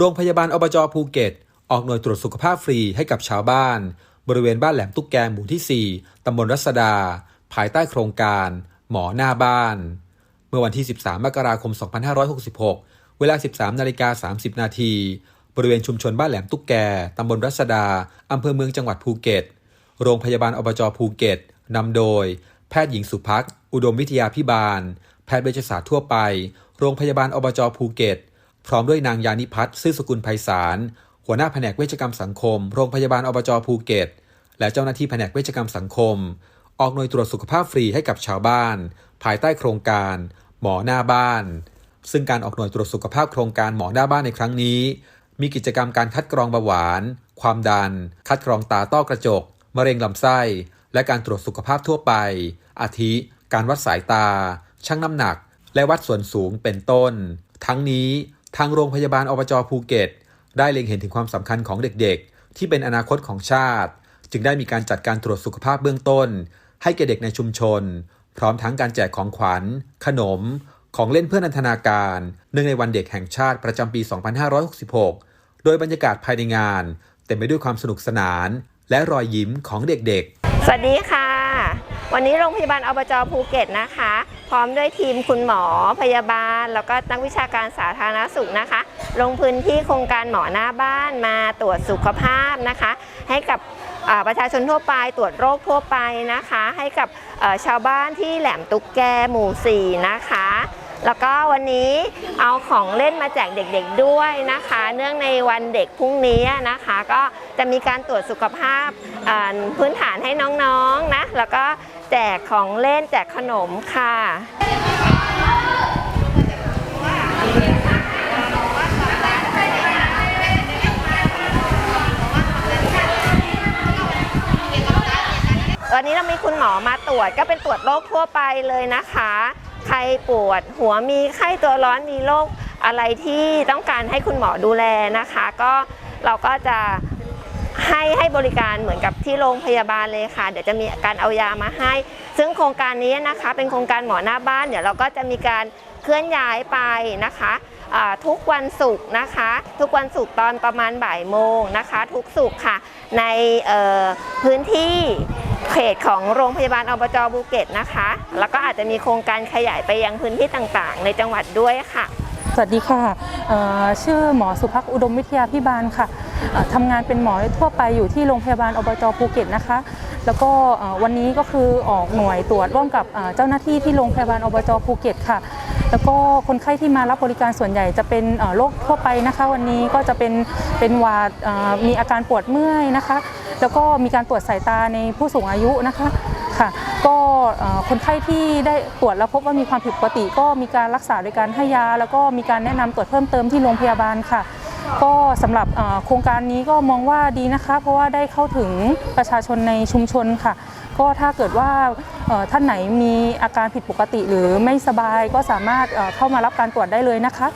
โรงพยาบาลอบจภูเก็ต ออกหน่วยตรวจสุขภาพฟรีให้กับชาวบ้าน บริเวณบ้านแหลมตุ๊กแกหมู่ที่ 4 ตำบลรัศดา ภายใต้โครงการ หมอหน้าบ้าน เมื่อวันที่ 13 มกราคม 2566 เวลา 13นาฬิกา30 นาทีบริเวณชุมชนบ้านแหลมตุ๊กแก ตำบลรัศดา อำเภอเมืองจังหวัดภูเก็ต โรงพยาบาลอบจภูเก็ต นำโดย แพทย์หญิงสุพักอุดมวิทยาพิบาล แพทย์เวชศาสตร์ทั่วไป โรงพยาบาลอบจภูเก็ต พร้อมด้วยนางยานิพัฒน์ซื่อสกุลไพศาล หัวหน้าแผนกเวชกรรมสังคม โรงพยาบาลอบจภูเก็ต และเจ้าหน้าที่แผนกเวชกรรมสังคม ออกหน่วยตรวจสุขภาพฟรีให้กับชาวบ้าน ภายใต้โครงการ หมอหน้าบ้าน ซึ่งการออกหน่วยตรวจสุขภาพโครงการหมอหน้าบ้านในครั้งนี้ มีกิจกรรมการคัดกรองเบาหวาน ความดัน คัดกรองตาต้อกระจก มะเร็งลำไส้ และการตรวจสุขภาพทั่วไป อาทิ การวัดสายตา ชั่งน้ำหนัก และวัดส่วนสูงเป็นต้น ทั้งนี้ ทางโรงพยาบาลอบจภูเก็ต ได้เล็งเห็นถึงความสำคัญของเด็กๆ ที่เป็นอนาคตของชาติ จึงได้มีการจัดการตรวจสุขภาพเบื้องต้น ให้แก่เด็กในชุมชน พร้อมทั้งการแจกของขวัญ ขนม ของเล่นเพื่อนันทนาการ เนื่องในวันเด็กแห่งชาติประจำปี 2566 โดยบรรยากาศภายในงาน เต็มไปด้วยความสนุกสนาน และรอยยิ้มของเด็กๆ สวัสดีค่ะ วันนี้โรงพยาบาลอบจภูเก็ตนะคะ พร้อมด้วยทีมคุณหมอพยาบาล แล้วก็นักวิชาการสาธารณสุขนะคะ ลงพื้นที่โครงการหมอหน้าบ้านมาตรวจสุขภาพนะคะ ให้กับประชาชนทั่วไปตรวจโรคทั่วไปนะคะ ให้กับชาวบ้านที่แหลมตุ๊กแกหมู่ 4 นะคะ แล้วก็วันนี้เอาของเล่นมาแจกเด็กๆด้วยนะคะ เนื่องในวันเด็กพรุ่งนี้นะคะ ก็จะมีการตรวจสุขภาพพื้นฐานให้น้องๆนะแล้วก็ แจกของเล่นแจกขนมค่ะ วันนี้เรามีคุณหมอมาตรวจก็เป็นตรวจโรคทั่วไปเลยนะคะ ใครปวดหัวมีไข้ตัวร้อนมีโรคอะไรที่ต้องการให้คุณหมอดูแลนะคะ ก็เราก็จะ ให้ให้บริการเหมือนกับที่โรงพยาบาลเลยค่ะ เดี๋ยวจะมีการเอายามาให้ ซึ่งโครงการนี้นะคะ เป็นโครงการหมอหน้าบ้านเดี๋ยวเราก็จะมีการเคลื่อนย้ายไปนะคะทุกวันศุกร์นะคะ ทุกวันศุกร์ตอนประมาณบ่ายโมงนะคะ ทุกศุกร์ค่ะ ในพื้นที่เขตของโรงพยาบาลอบจภูเก็ตนะคะ แล้วก็อาจจะมีโครงการขยายไปยังพื้นที่ต่างๆ ในจังหวัดด้วยค่ะ สวัสดีค่ะชื่อหมอสุภักอุดมวิทยาพิบาลค่ะ ทำงานเป็นหมอทั่วไปอยู่ที่โรงพยาบาลอบจภูเก็ตนะคะ แล้วก็วันนี้ก็คือออกหน่วยตรวจร่วมกับเจ้าหน้าที่ที่โรงพยาบาลอบจภูเก็ตค่ะ แล้วก็คนไข้ที่มารับบริการส่วนใหญ่จะเป็นโรคทั่วไปนะคะ วันนี้ก็จะเป็นเป็นหวาดมีอาการปวดเมื่อยนะคะ แล้วก็มีการตรวจสายตาในผู้สูงอายุนะคะค่ะก็คนไข้ที่ได้ตรวจแล้วพบว่ามีความผิดปกติ ก็มีการรักษาโดยการให้ยา แล้วก็มีการแนะนำตรวจเพิ่มเติมที่โรงพยาบาลค่ะ ก็สำหรับโครงการนี้ก็มองว่าดีนะคะ เพราะว่าได้เข้าถึงประชาชนในชุมชนค่ะ ก็ถ้าเกิดว่าท่านไหนมีอาการผิดปกติ หรือไม่สบายก็สามารถเข้ามารับการตรวจได้เลยนะคะ